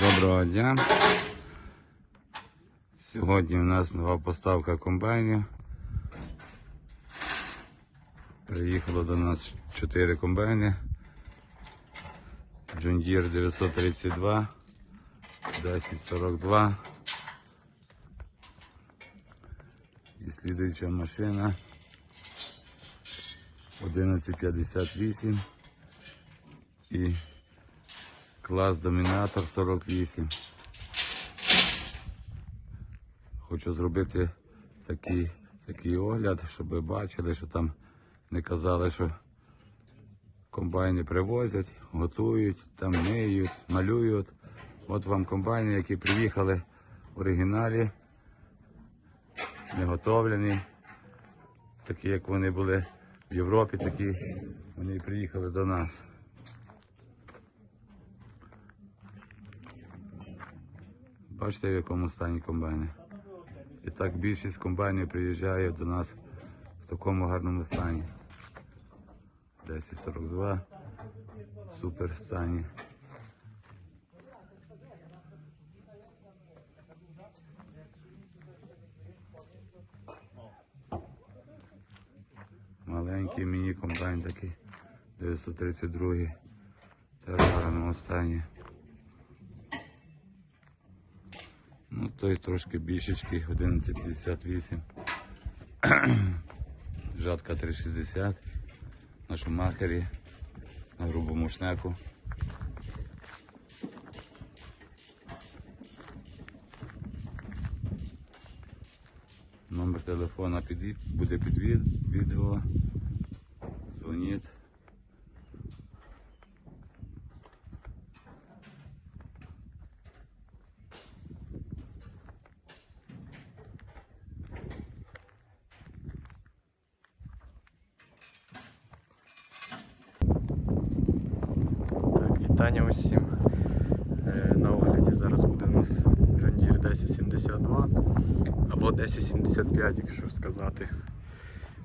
Доброго дня. Сьогодні у нас нова поставка комбайнів. Приїхало до нас 4 комбайни. Deere 932, 1042. І слідуюча машина 1158 і клас Домінатор 48. Хочу зробити такий, такий огляд, щоб ви бачили, що там не казали, що комбайни привозять, готують, там миють, малюють. От вам комбайни, які приїхали в оригіналі, не готовлені. Такі, як вони були в Європі, такі вони приїхали до нас. Бачите, в якому стані комбайни. І так більшість комбайнів приїжджає до нас в такому гарному стані. 1042. Супер стані. Маленький міні-комбайн такий. 932. Це в гарному стані. Ну, той трошки більшечки, 1158. Жатка 360. На шумахері. На грубому шнеку. Номер телефона буде під відео. Дзвоніть. Так, вітання усім. Е, На огляді зараз буде у нас Deere 1072 або 1075, якщо сказати.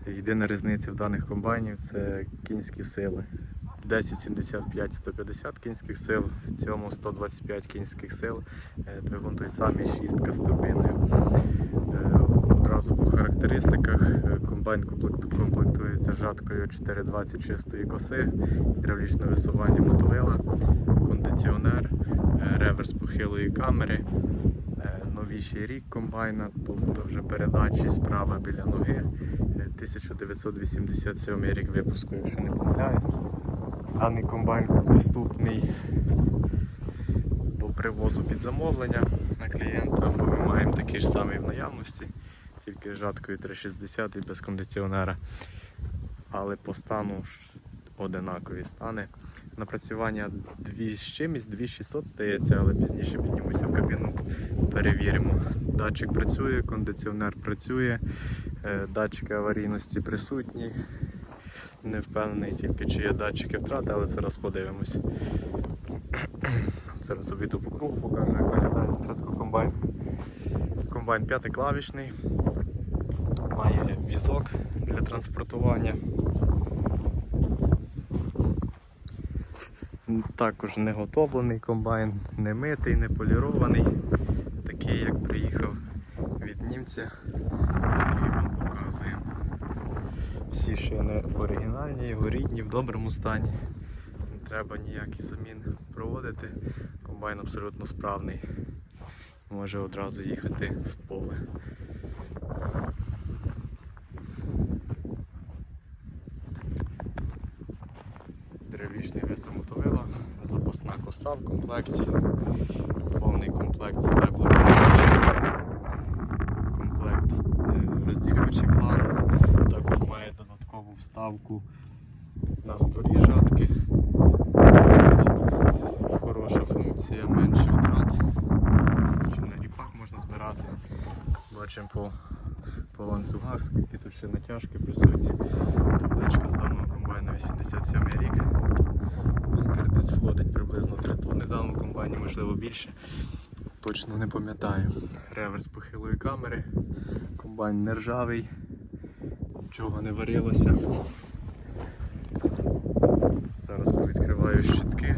Єдина різниця в даних комбайнів це кінські сили. 1075 150 кінських сил, в цьому 125 кінських сил. Е, Двигун той самий, шістка з турбіною. Е, Одразу по характеристиках е, комбайн комплектується жаткою 420 чистої коси, гідравлічне висування мотовила, кондиціонер, реверс похилої камери, е, новіший рік комбайна, тобто вже передачі справа біля ноги. е, 1987 рік випуску, якщо не помиляюсь. Даний комбайн доступний до привозу під замовлення на клієнта, бо ми маємо такий ж самий в наявності, тільки жаткою 360 і без кондиціонера. Але по стану одинакові стани. Напрацювання 2 з чимось, 2600 здається, але пізніше піднімуся в кабіну, перевіримо. Датчик працює, кондиціонер працює, е, датчики аварійності присутні. Не впевнений тільки, чи є датчики втрати, але зараз подивимось. Зараз обійду по кругу, покажу, як виглядає спочатку комбайн. Комбайн п'ятиклавішний, має візок для транспортування. Також не готовлений комбайн, не митий, не полірований. Такий, як приїхав від німця, такий вам показуємо. Всі шини оригінальні, його рідні, в доброму стані. Не треба ніяких замін проводити. Комбайн абсолютно справний. Може одразу їхати в поле. Древлічний висомотовила, запасна коса в комплекті, повний комплект стебло комплект е, розділювачів лан. Також має додаткову вставку на столі жатки. Досить хороша функція, менше втрат. Чи на ріпак можна збирати. Бачимо по, по ланцюгах, скільки тут ще натяжки присутні. Табличка з даного комбайну 87 рік. Анкер десь входить приблизно 3 тонни. Даному комбайні можливо більше. Точно не пам'ятаю. Реверс похилої камери. Комбайн не ржавий, нічого не варилося. Зараз повідкриваю щитки,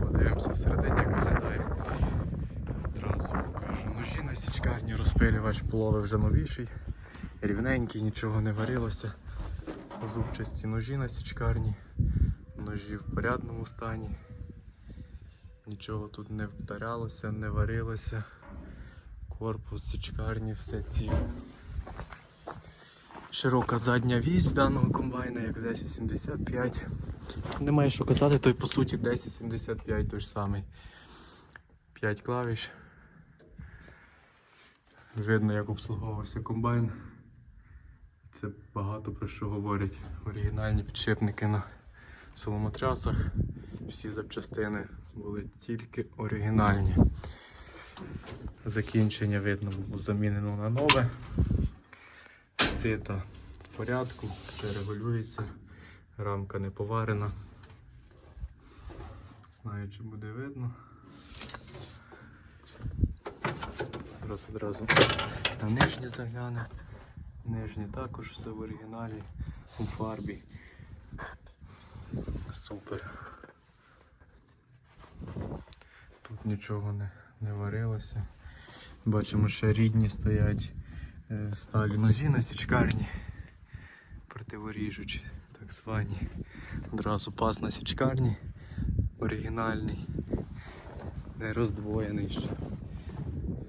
подивимося всередині, як виглядає. Зразу покажу. Ножі на січкарні, розпилювач полови вже новіший, рівненький, нічого не варилося. Зубчасті ножі на січкарні, ножі в порядному стані. Нічого тут не вдарялося, не варилося. Корпус січкарні, все ціле. Широка задня вісь в даного комбайна, як 1075. Немає що казати, той по суті 1075 той ж самий. 5 клавіш. Видно, як обслуговувався комбайн. Це багато про що говорять. Оригінальні підшипники на соломотрясах. Всі запчастини були тільки оригінальні. Закінчення видно було замінено на нове. Сита в порядку, все регулюється, рамка не поварена. Знаю, чи буде видно. Зараз одразу на нижні загляне. Нижні також все в оригіналі, у фарбі. Супер. Тут нічого не, не варилося. Бачимо, ще рідні стоять е, сталі ножі на січкарні. Противоріжучі, так звані. Одразу пас на січкарні. Оригінальний. Не роздвоєний ще.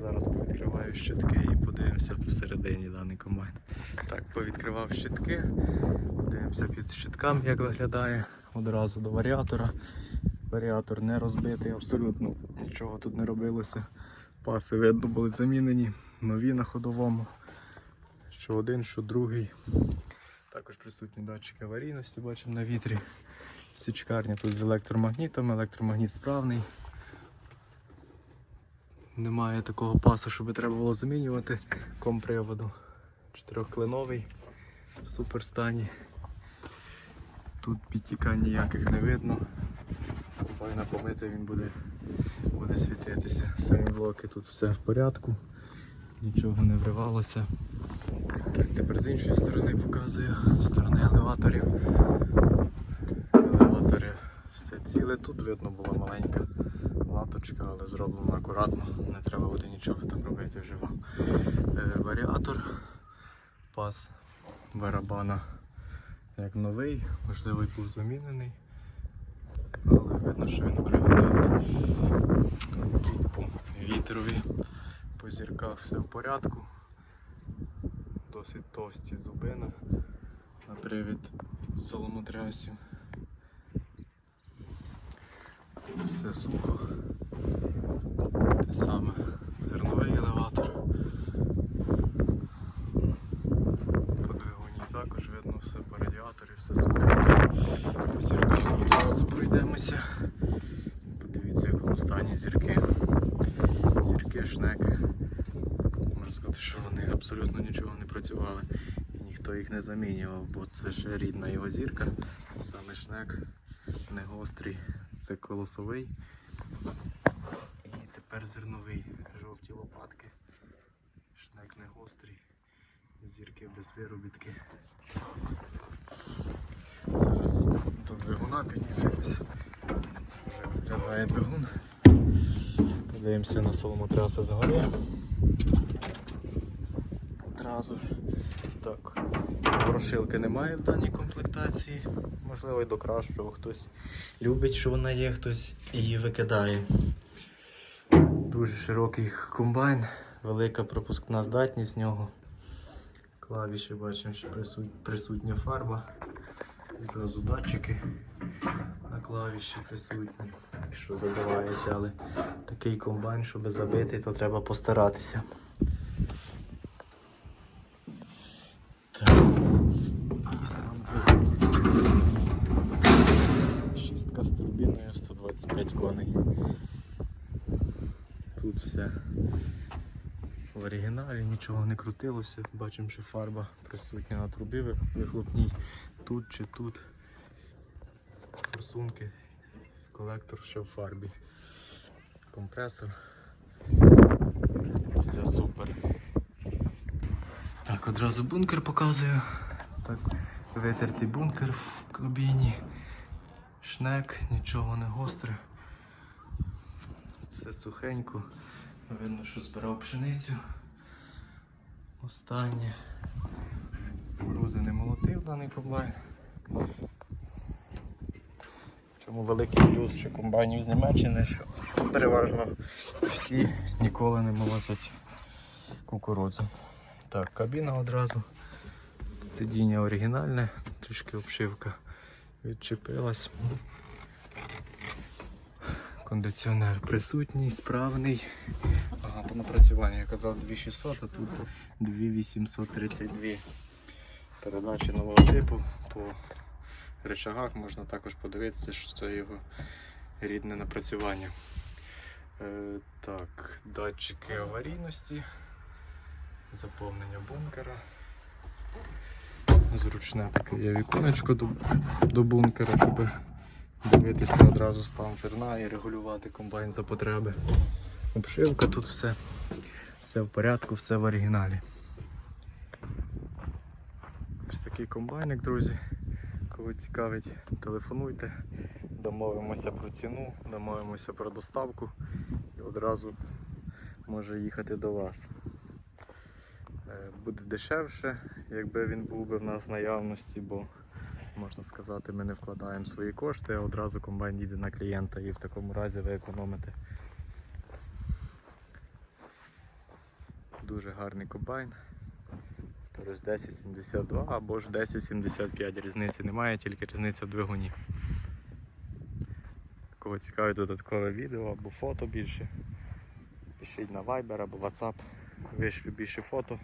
Зараз повідкриваю щитки і подивимося всередині даний комбайн. Так, повідкривав щитки. Подивимося під щитками, як виглядає. Одразу до варіатора. Варіатор не розбитий, абсолютно нічого тут не робилося. Паси видно були замінені, нові на ходовому. Що один, що другий. Також присутні датчики аварійності, бачимо на вітрі. Січкарня тут з електромагнітом, електромагніт справний. Немає такого пасу, щоб треба було замінювати комприводу. Чотирьохклиновий в суперстані. Тут підтікань ніяких не видно. Комбайна помити він буде, буде світитися. Самі блоки тут все в порядку, нічого не вривалося. Так, тепер з іншої сторони показую, сторони елеваторів. Елеватори все ціле. Тут видно була маленька латочка, але зроблено акуратно, не треба буде нічого там робити вже вам. Е, варіатор, пас барабана як новий, можливо, був замінений. Але видно, що він оригінальний. По вітрові, по зірках все в порядку. Досить товсті зубини на привід соломотрясів. Все сухо. Те саме зерновий елеватор. По двигуні також видно все по радіаторі, все сухеньке. По зірках одразу пройдемося. Подивіться, в якому стані зірки. Зірки, шнеки. Можна сказати, що вони абсолютно нічого не працювали. І ніхто їх не замінював, бо це ще рідна його зірка. Саме шнек не гострий, це колосовий. І тепер зерновий, жовті лопатки. Шнек не гострий, зірки без виробітки. Зараз до двигуна піднімемося. Вже виглядає двигун. Подивимося на соломотряси згори. Одразу ж. Так. Ворошилки немає в даній комплектації. Можливо, і до кращого хтось любить, що вона є, хтось її викидає. Дуже широкий комбайн, велика пропускна здатність нього. Клавіші бачимо, що присутня фарба. Одразу датчики на клавіші присутні, що забивається, але такий комбайн, щоб забити, то треба постаратися. Так. І сам двигун. Шістка з турбіною 125 коней. Тут все в оригіналі, нічого не крутилося. Бачимо, що фарба присутня на трубі вихлопній. Тут чи тут. Форсунки, колектор ще в фарбі. Компресор. Все супер. Так, одразу бункер показую. Так, витертий бункер в кабіні. Шнек, нічого не гостре. Все сухенько. Видно, що збирав пшеницю. Останнє. Кукурузи не молотив даний комбайн. В чому великий плюс ще комбайнів з Німеччини, що переважно всі ніколи не молотять кукурудзу. Так, кабіна одразу. Сидіння оригінальне, трішки обшивка відчепилась. Кондиціонер присутній, справний. Ага, по напрацюванню я казав 2600, а тут 2832. Передачі нового типу по речагах можна також подивитися, що це його рідне напрацювання. Е, так, датчики аварійності, заповнення бункера. Зручне таке є віконечко до, до бункера, щоб дивитися одразу стан зерна і регулювати комбайн за потреби. Обшивка тут все, все в порядку, все в оригіналі. Ось такий комбайник, друзі. Кого цікавить, телефонуйте, домовимося про ціну, домовимося про доставку і одразу може їхати до вас. Е, Буде дешевше, якби він був би в нас в наявності, бо можна сказати, ми не вкладаємо свої кошти, а одразу комбайн їде на клієнта і в такому разі ви економите. Дуже гарний комбайн. Тобто 1072 або ж 1075. Різниці немає, тільки різниця в двигуні. Кого цікавить додаткове відео або фото більше, пишіть на Viber або WhatsApp. Вишлю більше фото.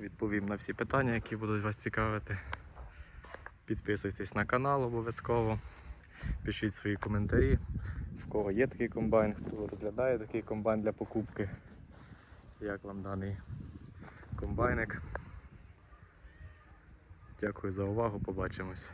Відповім на всі питання, які будуть вас цікавити. Підписуйтесь на канал обов'язково. Пишіть свої коментарі, в кого є такий комбайн, хто розглядає такий комбайн для покупки. Як вам даний комбайник? Дякую за увагу, побачимось.